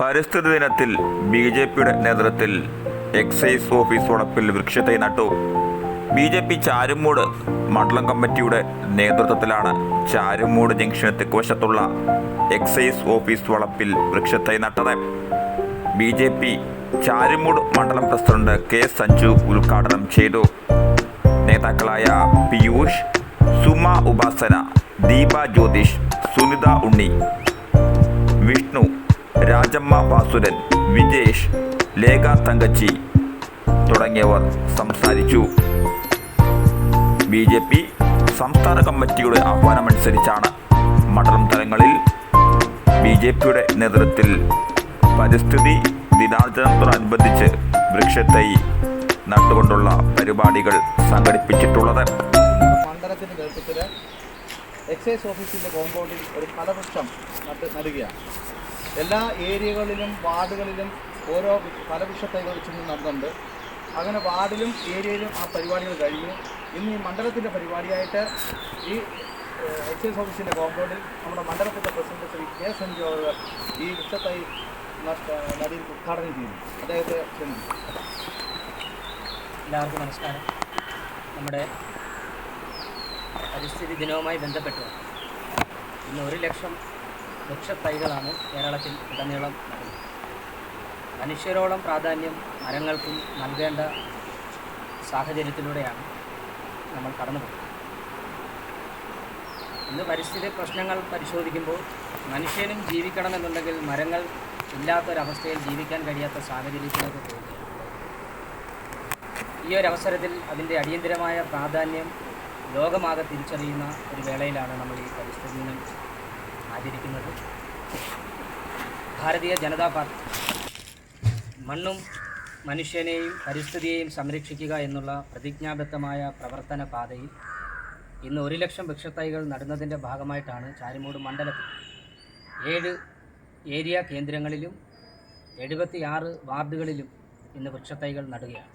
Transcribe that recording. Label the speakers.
Speaker 1: പരിസ്ഥിതി ദിനത്തിൽ B J പിയുടെ നേതൃത്വത്തിൽ എക്സൈസ് ഓഫീസ് ഉടപ്പിൽ വൃക്ഷത്തെ നട്ടു. ബി ജെ പി ചാരുമൂട് മണ്ഡലം കമ്മിറ്റിയുടെ നേതൃത്വത്തിലാണ് ചാരുമൂട് ജംഗ്ഷന് തെക്കുവശത്തുള്ള എക്സൈസ് ഓഫീസ് വളപ്പിൽ വൃക്ഷത്തൈ നട്ടത്. ബി ജെ പി ചാരുമൂട് മണ്ഡലം പ്രസിഡന്റ് കെ സഞ്ജു ഉദ്ഘാടനം ചെയ്തു. നേതാക്കളായ പിയൂഷ് സുമ ഉപാസന ദീപ ജ്യോതിഷ് സുനിത ഉണ്ണി വിഷ്ണു രാജമ്മ വാസുരൻ വിജേഷ് ലേഖ തങ്കച്ചി തുടങ്ങിയവർ സംസാരിച്ചു. ബി ജെ പി സംസ്ഥാന കമ്മിറ്റിയുടെ ആഹ്വാനമനുസരിച്ചാണ് മണ്ഡലം തലങ്ങളിൽ ബി ജെ പിയുടെ നേതൃത്വത്തിൽ പരിസ്ഥിതി ദിനാചരണത്തോടനുബന്ധിച്ച് വൃക്ഷത്തൈ നട്ടുകൊണ്ടുള്ള പരിപാടികൾ സംഘടിപ്പിച്ചിട്ടുള്ളത്.
Speaker 2: എക്സൈസ് ഓഫീസിന്റെ കോമ്പൗണ്ടിൽ ഒരു ഫലവൃക്ഷം നട്ട് നടുകയാണ്. എല്ലാ ഏരിയകളിലും വാർഡുകളിലും ഓരോ ഫലവൃക്ഷ തൈകൾ വെച്ച് നടന്നുണ്ട് അങ്ങനെ വാർഡിലും ഏരിയയിലും ആ പരിപാടികൾ കഴിഞ്ഞു. ഇന്ന് ഈ മണ്ഡലത്തിന്റെ പരിപാടിയായിട്ട് ഈ എച്ച് എക്സൈസ് ഓഫീസിന്റെ കോമ്പൗണ്ടിൽ നമ്മുടെ മണ്ഡലത്തിന്റെ പ്രസിഡന്റ് ശ്രീ കെ സഞ്ജു ഈ വൃക്ഷത്തൈ നടിയിൽ ഉദ്ഘാടനം ചെയ്യുന്നു. അദ്ദേഹത്തെ ക്ഷണിക്കുന്നു.
Speaker 3: എല്ലാവർക്കും നമസ്കാരം. നമ്മുടെ പരിസ്ഥിതി ദിനവുമായി ബന്ധപ്പെട്ട് ഇന്ന് ഒരു ലക്ഷം വൃക്ഷത്തൈകളാണ് കേരളത്തിൽ ഉടനീളം നടുന്നത് മനുഷ്യരോളം പ്രാധാന്യം മരങ്ങൾക്കും നൽകേണ്ട സാഹചര്യത്തിലൂടെയാണ് നമ്മൾ കടന്നു പോകുന്നത്. ഇന്ന് പരിസ്ഥിതി പ്രശ്നങ്ങൾ പരിശോധിക്കുമ്പോൾ മനുഷ്യനും ജീവിക്കണമെന്നുണ്ടെങ്കിൽ മരങ്ങൾ ഇല്ലാത്തൊരവസ്ഥയിൽ ജീവിക്കാൻ കഴിയാത്ത സാഹചര്യത്തിലേക്ക് പോവുകയാണ്. ഈ ഒരു അവസരത്തിൽ അതിന്റെ അടിയന്തിരമായ പ്രാധാന്യം ലോകമാകെ തിരിച്ചറിയുന്ന ഒരു വേളയിലാണ് നമ്മൾ ഈ പരിസ്ഥിതി ആചരിക്കുന്നത്. ഭാരതീയ ജനതാ പാർട്ടി മണ്ണും മനുഷ്യനെയും പരിസ്ഥിതിയെയും സംരക്ഷിക്കുക എന്നുള്ള പ്രതിജ്ഞാബദ്ധമായ പ്രവർത്തന പാതയിൽ ഇന്ന് ഒരു ലക്ഷം വൃക്ഷത്തൈകൾ നടുന്നതിന്റെ ഭാഗമായിട്ടാണ് ചാരിമൂട് മണ്ഡലത്തിൽ ഏഴ് ഏരിയ കേന്ദ്രങ്ങളിലും എഴുപത്തിയാറ് വാർഡുകളിലും ഇന്ന് വൃക്ഷത്തൈകൾ നടുകയാണ്.